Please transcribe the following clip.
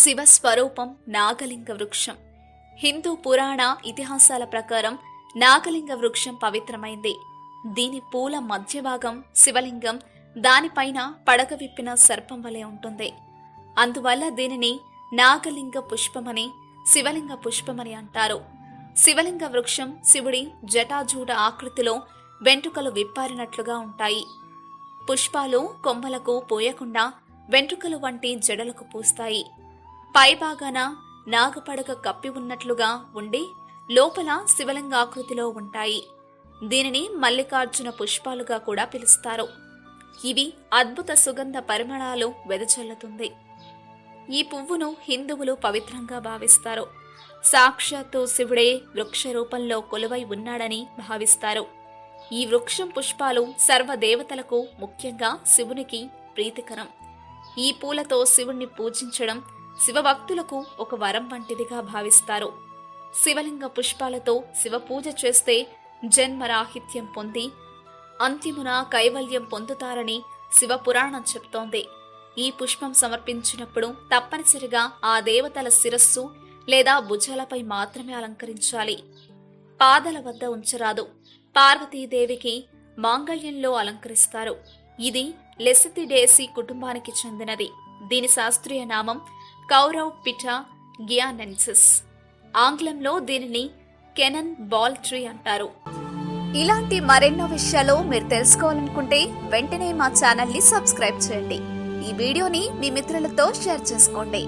శివ స్వరూపం నాగలింగ వృక్షం. హిందూ పురాణ ఇతిహాసాల ప్రకారం నాగలింగ వృక్షం పవిత్రమైంది. దీని పూల మధ్య భాగం శివలింగం దానిపైన పడక విప్పిన సర్పం వలె ఉంటుంది. అందువల్ల దీనిని నాగలింగ పుష్పమని శివలింగ పుష్పమని అంటారు. శివలింగ వృక్షం శివుడి జటాజూట ఆకృతిలో వెంట్రుకలు విప్పారినట్లుగా ఉంటాయి. పుష్పాలు కొమ్మలకు పోయకుండా వెంట్రుకలు వంటి జడలకు పూస్తాయి. పైభాగాన నాగపడగ కప్పి ఉన్నట్లుగా ఉండి లోపల శివలింగాకృతిలో ఉంటాయి. దీనిని మల్లికార్జున పుష్పాలుగా కూడా పిలుస్తారు. ఇవి అద్భుత సుగంధ పరిమళాలు వెదజల్లుతుంది. ఈ పువ్వును హిందువులు పవిత్రంగా భావిస్తారు. సాక్షాత్తు శివుడే వృక్ష రూపంలో కొలువై ఉన్నాడని భావిస్తారు. ఈ వృక్షం పుష్పాలు సర్వదేవతలకు ముఖ్యంగా శివునికి ప్రీతికరం. ఈ పూలతో శివుణ్ణి పూజించడం శివభక్తులకు ఒక వరం వంటిదిగా భావిస్తారు. శివలింగ పుష్పాలతో శివ పూజ చేస్తే జన్మరాహిత్యం పొంది అంతిమున కైవల్యం పొందుతారని శివపురాణం చెప్తోంది. ఈ పుష్పం సమర్పించినప్పుడు తప్పనిసరిగా ఆ దేవతల శిరస్సు లేదా భుజాలపై మాత్రమే అలంకరించాలి. పాదల వద్ద ఉంచరాదు. పార్వతీదేవికి మాంగళ్యంలో అలంకరిస్తారు. ఇది లెసితిడేసి కుటుంబానికి చెందినది. దీని శాస్త్రీయ నామం కౌరవ్ పిటా గియానెన్సిస్. ఆంగ్లంలో దీనిని కెనన్ బాల్ ట్రీ అంటారు. ఇలాంటి మరెన్నో విషయాలు మీరు తెలుసుకోవాలనుకుంటే వెంటనే మా ఛానల్ని సబ్స్క్రైబ్ చేయండి. ఈ వీడియోని మీ మిత్రులతో షేర్ చేసుకోండి.